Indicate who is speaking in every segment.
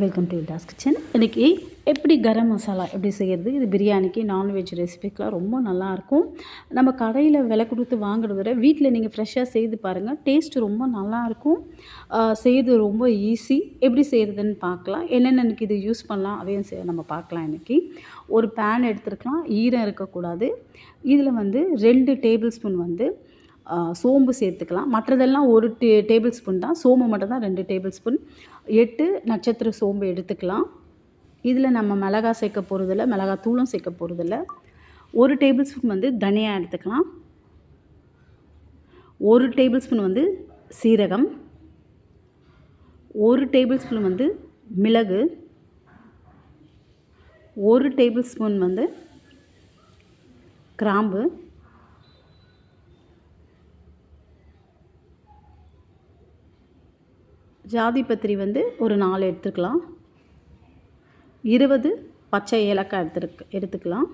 Speaker 1: Welcome to இல்டாஸ் kitchen இன்றைக்கி எப்படி கரம் மசாலா எப்படி செய்கிறது இது பிரியாணிக்கு நான்வெஜ் ரெசிபிக்கெலாம் ரொம்ப நல்லாயிருக்கும். நம்ம கடையில் விலை கொடுத்து வாங்குறத விட வீட்டில் நீங்கள் ஃப்ரெஷ்ஷாக செய்து பாருங்கள் டேஸ்ட்டு ரொம்ப நல்லாயிருக்கும். செய்கிறது ரொம்ப ஈஸி எப்படி செய்கிறதுன்னு பார்க்கலாம். என்னென்ன இது யூஸ் பண்ணலாம் அதையும் செ நம்ம பார்க்கலாம் இன்றைக்கி ஒரு பேன் எடுத்துருக்கலாம். ஈரம் இருக்கக்கூடாது. இதில் வந்து ரெண்டு டேபிள் ஸ்பூன் வந்து சோம்பு சேர்த்துக்கலாம். மற்றதெல்லாம் ஒரு டே டேபிள் ஸ்பூன் தான். சோம்பு மட்டும் தான் ரெண்டு டேபிள் ஸ்பூன். எட்டு நட்சத்திர சோம்பு எடுத்துக்கலாம். இதில் நம்ம மிளகா சேர்க்க போகிறதில்ல மிளகாய் தூளும் சேர்க்க போகிறதில்ல ஒரு டேபிள் ஸ்பூன் வந்து தனியா எடுத்துக்கலாம். ஒரு டேபிள் ஸ்பூன் வந்து சீரகம். ஒரு டேபிள் ஸ்பூன் வந்து மிளகு. ஒரு டேபிள் ஸ்பூன் வந்து கிராம்பு. ஜாதி பத்திரி வந்து ஒரு நாலு எடுத்துக்கலாம். இருபது பச்சை ஏலக்காய் எடுத்துருக்கு எடுத்துக்கலாம்.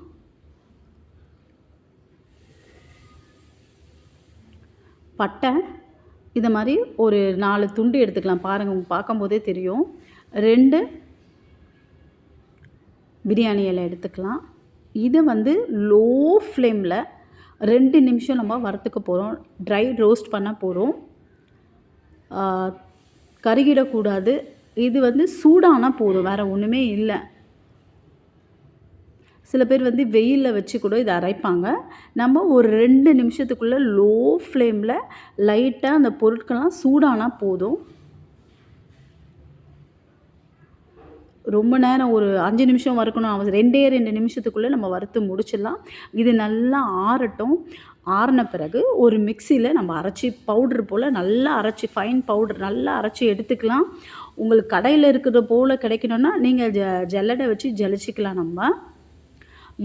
Speaker 1: பட்டை இதை மாதிரி ஒரு நாலு துண்டு எடுத்துக்கலாம். பாருங்கள் உங்களுக்கு பார்க்கும்போதே தெரியும். ரெண்டு பிரியாணி இலை எடுத்துக்கலாம். இதை வந்து லோ ஃப்ளேமில் ரெண்டு நிமிஷம் நம்ம வறுத்துக்க போகிறோம் ட்ரை ரோஸ்ட் பண்ண போகிறோம் கருகிடக்கூடாது. இது வந்து சூடானா போதும். வேறு ஒன்றுமே இல்லை. சில பேர் வந்து வெயிலில் வச்சு கூட இதை அரைப்பாங்க. நம்ம ஒரு ரெண்டு நிமிஷத்துக்குள்ளே லோ ஃப்ளேமில் லைட்டாக அந்த பொருட்கள்லாம் சூடானா போதும். ரொம்ப நேரம் ஒரு அஞ்சு நிமிஷம் வறுக்கணும் அவசியம் ரெண்டே ரெண்டு நிமிஷத்துக்குள்ளே நம்ம வறுத்து முடிச்சிடலாம். இது நல்லா ஆறட்டும். ஆறின பிறகு ஒரு மிக்சியில் நம்ம அரைச்சி பவுட்ரு போல் நல்லா அரைச்சி ஃபைன் பவுட்ரு நல்லா அரைச்சி எடுத்துக்கலாம். உங்களுக்கு கடையில் இருக்கிற போல் கிடைக்கணுன்னா நீங்கள் ஜ ஜல்லடை வச்சு ஜலிச்சிக்கலாம் நம்ம.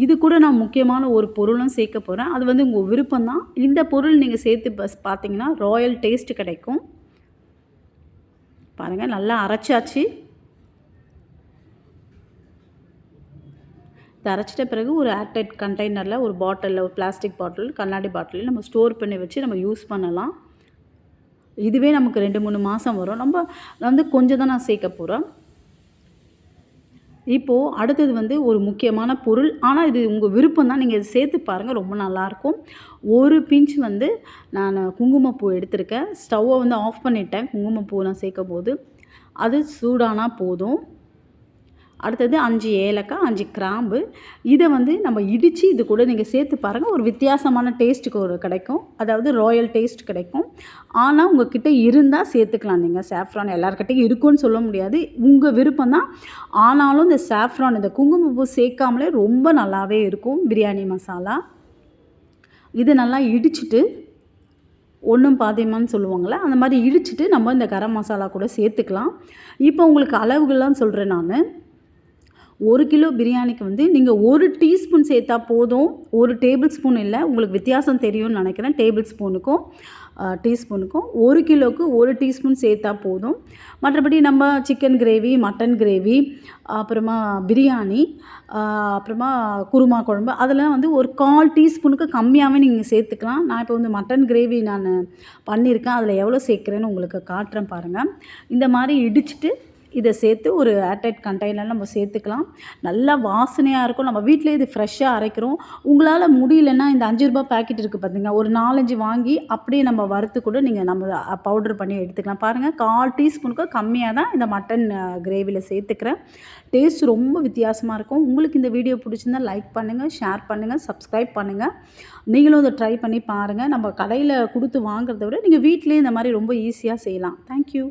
Speaker 1: இது கூட நான் முக்கியமான ஒரு பொருளும் சேர்க்க போகிறேன் அது வந்து உங்கள் விருப்பம் தான் இந்த பொருள் நீங்கள் சேர்த்து பஸ் பார்த்தீங்கன்னா ராயல் டேஸ்ட் கிடைக்கும். பாருங்கள் நல்லா அரைச்சாச்சு. இதை அரைச்சிட்ட பிறகு ஒரு ஏர்டைட் கண்டெய்னரில் ஒரு பாட்டிலில் ஒரு பிளாஸ்டிக் பாட்டில் கண்ணாடி பாட்டில் நம்ம ஸ்டோர் பண்ணி வச்சு நம்ம யூஸ் பண்ணலாம். இதுவே நமக்கு ரெண்டு மூணு மாதம் வரும். நம்ம வந்து கொஞ்சம் தான் நான் சேர்க்க போகிறேன் இப்போது அடுத்தது வந்து ஒரு முக்கியமான பொருள். ஆனால் இது உங்கள் விருப்பம் தான். நீங்கள் சேர்த்து பாருங்கள் ரொம்ப நல்லாயிருக்கும் ஒரு பிஞ்ச் வந்து நான் குங்குமப்பூ எடுத்திருக்கேன். ஸ்டவ்வை வந்து ஆஃப் பண்ணிட்டேன். குங்குமப்பூ நான் சேர்க்கும் போது. அது சூடானா போதும். அடுத்தது அஞ்சு ஏலக்காய் அஞ்சு கிராம்பு. இதை வந்து நம்ம இடித்து இது கூட நீங்கள் சேர்த்து பாருங்கள் ஒரு வித்தியாசமான டேஸ்ட்டுக்கு ஒரு கிடைக்கும். அதாவது ராயல் டேஸ்ட் கிடைக்கும். ஆனால் உங்ககிட்ட இருந்தால் சேர்த்துக்கலாம் நீங்கள் சாஃப்ரான் எல்லாருக்கிட்டையும் இருக்குன்னு சொல்ல முடியாது. உங்கள் விருப்பம் தான். ஆனாலும் இந்த சாஃப்ரான் இந்த குங்குமப்பூ சேர்க்காமலே ரொம்ப நல்லாவே இருக்கும் பிரியாணி மசாலா. இது நல்லா இடிச்சிட்டு ஒன்றும் பாதியமான்னு சொல்லுவாங்கள்ல அந்த மாதிரி இடிச்சிட்டு நம்ம இந்த கரம் மசாலா கூட சேர்த்துக்கலாம். இப்போ உங்களுக்கு அளவுகள்லாம் சொல்கிறேன் நான். ஒரு கிலோ பிரியாணிக்கு வந்து நீங்கள் ஒரு டீஸ்பூன் சேர்த்தா போதும். ஒரு டேபிள் ஸ்பூன் இல்லை உங்களுக்கு வித்தியாசம் தெரியும்னு நினைக்கிறேன். டேபிள் ஸ்பூனுக்கும் டீஸ்பூனுக்கும் ஒரு கிலோவுக்கு ஒரு டீஸ்பூன் சேர்த்தா போதும். மற்றபடி நம்ம சிக்கன் கிரேவி மட்டன் கிரேவி அப்புறமா பிரியாணி அப்புறமா குருமா குழம்பு அதெல்லாம் வந்து ஒரு கால் டீஸ்பூனுக்கு கம்மியாகவே நீங்கள் சேர்த்துக்கலாம். நான் இப்போ வந்து மட்டன் கிரேவி நான் பண்ணியிருக்கேன். அதில் எவ்வளோ சேர்க்குறேன்னு உங்களுக்கு காட்டுறேன் பாருங்கள் இந்த மாதிரி இடிச்சிட்டு இதை சேர்த்து ஒரு ஏர்டைட் கண்டெய்னர் நம்ம சேர்த்துக்கலாம். நல்லா வாசனையாக இருக்கும். நம்ம வீட்டிலே இது ஃப்ரெஷ்ஷாக அரைக்கிறோம். உங்களால் முடியலன்னா இந்த அஞ்சு ரூபாய் பேக்கெட் இருக்குது பார்த்தீங்க ஒரு நாலஞ்சு வாங்கி அப்படியே நம்ம வறுத்து கூட நீங்கள் நம்ம பவுடர் பண்ணி எடுத்துக்கலாம். பாருங்கள் கால் டீஸ்பூனுக்கு கம்மியாக தான் இந்த மட்டன் கிரேவியில் சேர்த்துக்கிறேன். டேஸ்ட் ரொம்ப வித்தியாசமாக இருக்கும். உங்களுக்கு இந்த வீடியோ பிடிச்சிருந்தா லைக் பண்ணுங்கள் ஷேர் பண்ணுங்கள் சப்ஸ்கிரைப் பண்ணுங்கள் நீங்களும் இதை ட்ரை பண்ணி பாருங்கள் நம்ம கடையில் கொடுத்து வாங்குறத விட நீங்கள் வீட்டிலே இந்த மாதிரி ரொம்ப ஈஸியாக செய்யலாம். தேங்க்யூ